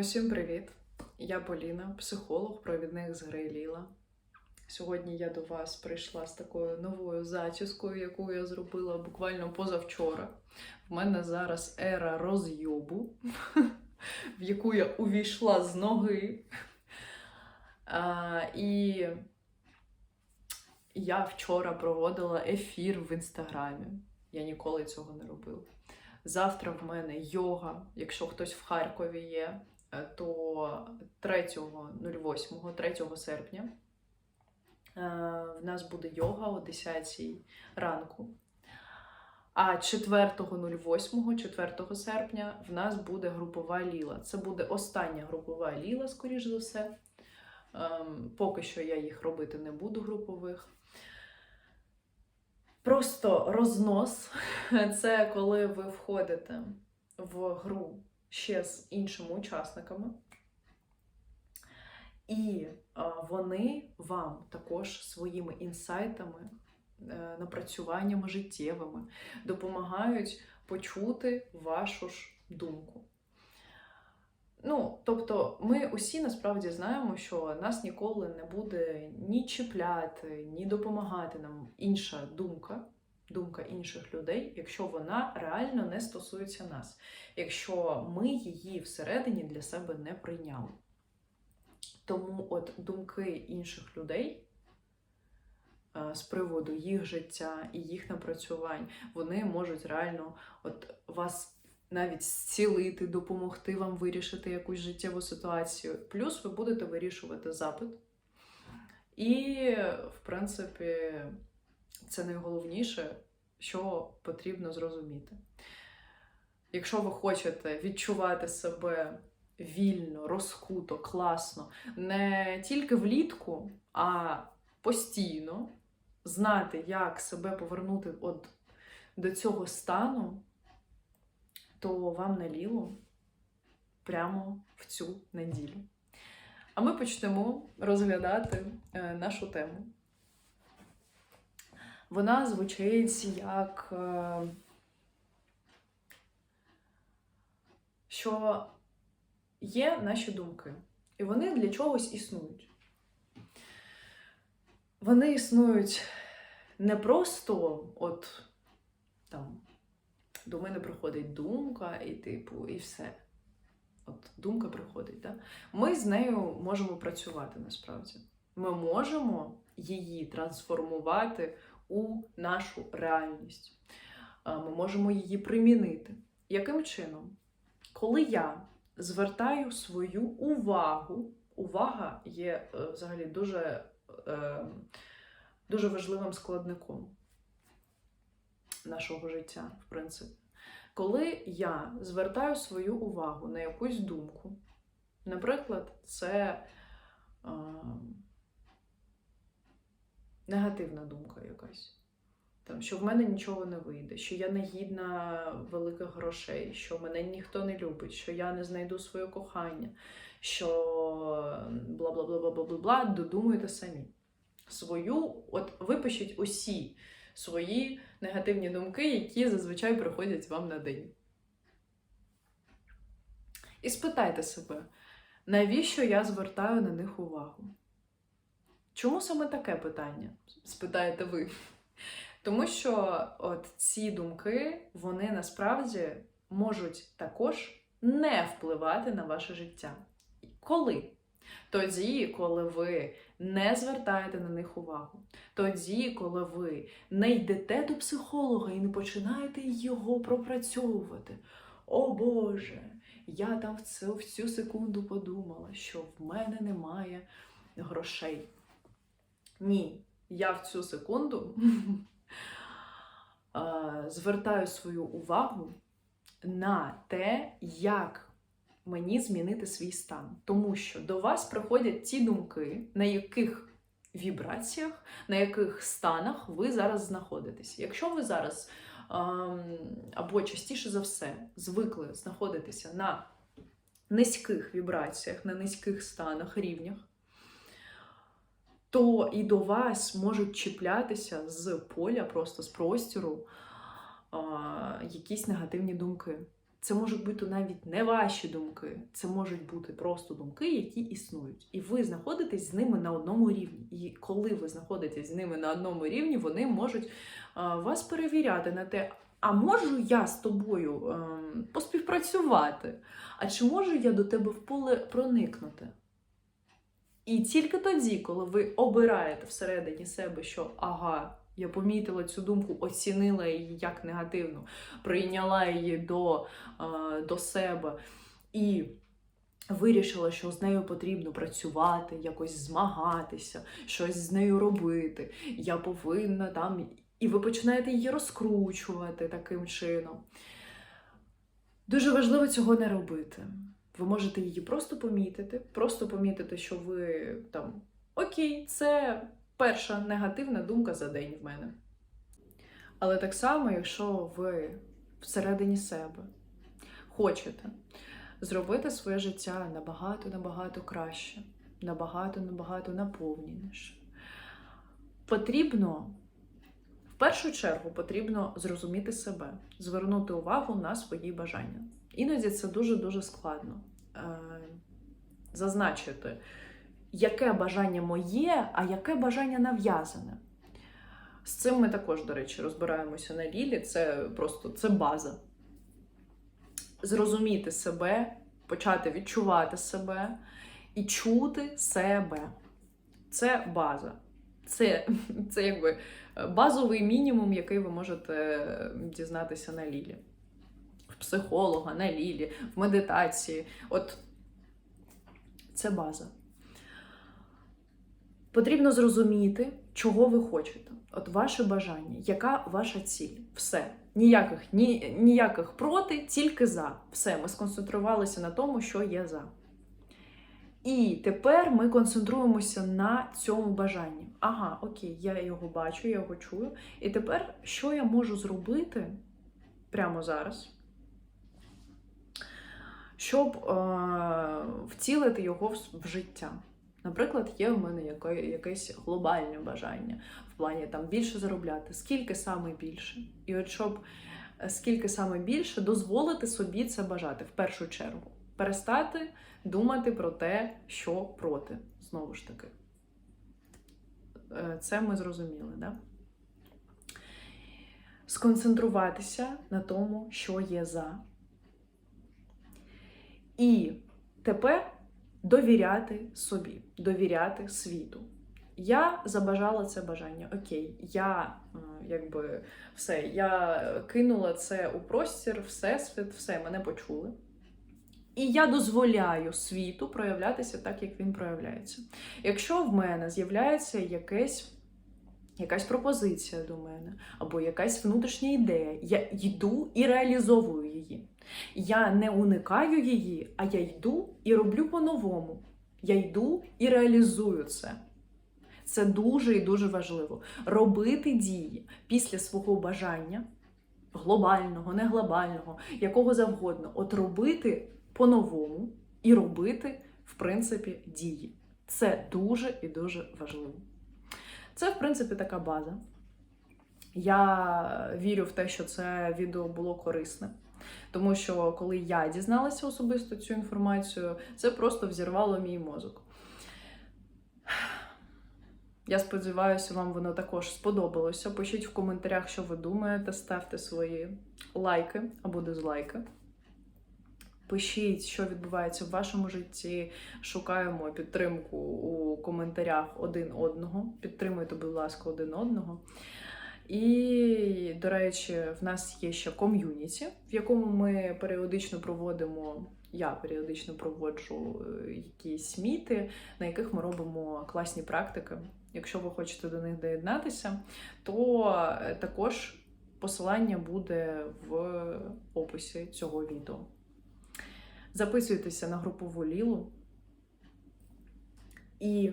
Усім привіт! Я Поліна, психолог, провідник з гри. Сьогодні я до вас прийшла з такою новою зачіскою, яку я зробила буквально позавчора. В мене зараз ера розйобу, в яку я увійшла з ноги. А, і я вчора проводила ефір в інстаграмі. Я ніколи цього не робила. Завтра в мене йога, якщо хтось в Харкові є, то 3.08, 3 серпня е, в нас буде йога о 10 ранку. А 4.08, 4 серпня, в нас буде групова ліла. Це буде остання групова ліла, скоріш за все. Ем, Поки що я їх робити не буду групових. Просто рознос це коли ви входите в гру ще з іншими учасниками, і вони вам також своїми інсайтами, е, напрацюваннями життєвими допомагають почути вашу ж думку. Ну, тобто, ми усі насправді знаємо, що нас ніколи не буде ні чіпляти, ні допомагати нам інша думка, думка інших людей, якщо вона реально не стосується нас, якщо ми її всередині для себе не прийняли. Тому от думки інших людей е, з приводу їх життя і їх напрацювань, вони можуть реально от вас навіть зцілити, допомогти вам вирішити якусь життєву ситуацію. Плюс ви будете вирішувати запит. І, в принципі, це найголовніше, що потрібно зрозуміти. Якщо ви хочете відчувати себе вільно, розкуто, класно, не тільки влітку, а постійно знати, як себе повернути от до цього стану, то вам наліло прямо в цю неділю. А ми почнемо розглядати е, нашу тему. Вона звучить як, е, що є наші думки, і вони для чогось існують. Вони існують не просто от там до мене приходить думка, і типу, і все. От думка приходить. Да? Ми з нею можемо працювати насправді. Ми можемо її трансформувати у нашу реальність. Ми можемо її примінити. Яким чином? Коли я звертаю свою увагу, увага є е, взагалі дуже, е, дуже важливим складником нашого життя, в принципі. Коли я звертаю свою увагу на якусь думку, наприклад, це е, негативна думка якась, там, що в мене нічого не вийде, що я не гідна великих грошей, що мене ніхто не любить, що я не знайду своє кохання, що бла бла бла бла бла бла бла додумуйте самі. Свою, от випишіть усі свої негативні думки, які зазвичай приходять вам на день. І спитайте себе, навіщо я звертаю на них увагу? Чому саме таке питання? Спитаєте ви. Тому що от ці думки, вони насправді можуть також не впливати на ваше життя. Коли? Тоді, коли ви не звертаєте на них увагу. Тоді, коли ви не йдете до психолога і не починаєте його пропрацьовувати. О Боже, я там в цю, в цю секунду подумала, що в мене немає грошей. Ні, я в цю секунду звертаю свою увагу на те, як мені змінити свій стан. Тому що до вас приходять ті думки, на яких вібраціях, на яких станах ви зараз знаходитесь. Якщо ви зараз або частіше за все звикли знаходитися на низьких вібраціях, на низьких станах, рівнях, то і до вас можуть чіплятися з поля, просто з простіру, якісь негативні думки. Це можуть бути навіть не ваші думки, це можуть бути просто думки, які існують. І ви знаходитесь з ними на одному рівні. І коли ви знаходитесь з ними на одному рівні, вони можуть а, вас перевіряти на те, а можу я з тобою ем, поспівпрацювати? А чи можу я до тебе в поле проникнути? І тільки тоді, коли ви обираєте всередині себе, що ага, я помітила цю думку, оцінила її як негативну, прийняла її до, е, до себе і вирішила, що з нею потрібно працювати, якось змагатися, щось з нею робити. Я повинна там. І ви починаєте її розкручувати таким чином. Дуже важливо цього не робити. Ви можете її просто помітити, просто помітити, що ви там окей, це перша негативна думка за день в мене. Але так само, якщо ви всередині себе хочете зробити своє життя набагато-набагато краще, набагато-набагато наповненіше, потрібно. В першу чергу потрібно зрозуміти себе, звернути увагу на свої бажання. Іноді це дуже-дуже складно е, зазначити, яке бажання моє, а яке бажання нав'язане. З цим ми також, до речі, розбираємося на лілі. Це просто це база. Зрозуміти себе, почати відчувати себе і чути себе. Це база. Це, це якби базовий мінімум, який ви можете дізнатися на лілі. Психолога, на лілі, в медитації. От це база. Потрібно зрозуміти, чого ви хочете. От ваше бажання, яка ваша ціль? Все. Ніяких, ні, ніяких проти, тільки за. Все, ми сконцентрувалися на тому, що є за. І тепер ми концентруємося на цьому бажанні. Ага, окей, я його бачу, я його чую. І тепер, що я можу зробити прямо зараз, щоб е- втілити його в, життя? Наприклад, є в мене яке, якесь глобальне бажання в плані там більше заробляти, скільки саме більше. І от щоб е, скільки саме більше дозволити собі це бажати в першу чергу. Перестати думати про те, що проти. Знову ж таки. Е, Це ми зрозуміли, да? Сконцентруватися на тому, що є за. І тепер довіряти собі, довіряти світу. Я забажала це бажання. Окей, я якби все, я кинула це у простір, всесвіт, все, мене почули. І я дозволяю світу проявлятися так, як він проявляється. Якщо в мене з'являється якесь, якась пропозиція до мене, або якась внутрішня ідея, я йду і реалізовую її. Я не уникаю її, а я йду і роблю по-новому. Я йду і реалізую це. Це дуже і дуже важливо. Робити дії після свого бажання, глобального, не глобального, якого завгодно. От робити по-новому і робити, в принципі, дії. Це дуже і дуже важливо. Це, в принципі, така база. Я вірю в те, що це відео було корисне. Тому що коли я дізналася особисто цю інформацію, це просто взірвало мій мозок. Я сподіваюся, вам воно також сподобалося. Пишіть в коментарях, що ви думаєте, ставте свої лайки або дизлайки. Пишіть, що відбувається в вашому житті. Шукаємо підтримку у коментарях один одного. Підтримуйте, будь ласка, один одного. І, до речі, в нас є ще ком'юніті, в якому ми періодично проводимо. Я періодично проводжу е, якісь міти, на яких ми робимо класні практики. Якщо ви хочете до них доєднатися, то е, також посилання буде в описі цього відео. Записуйтеся на групову лілу і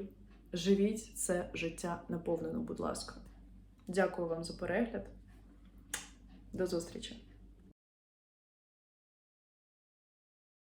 живіть це життя наповнено, будь ласка. Дякую вам за перегляд. До зустрічі!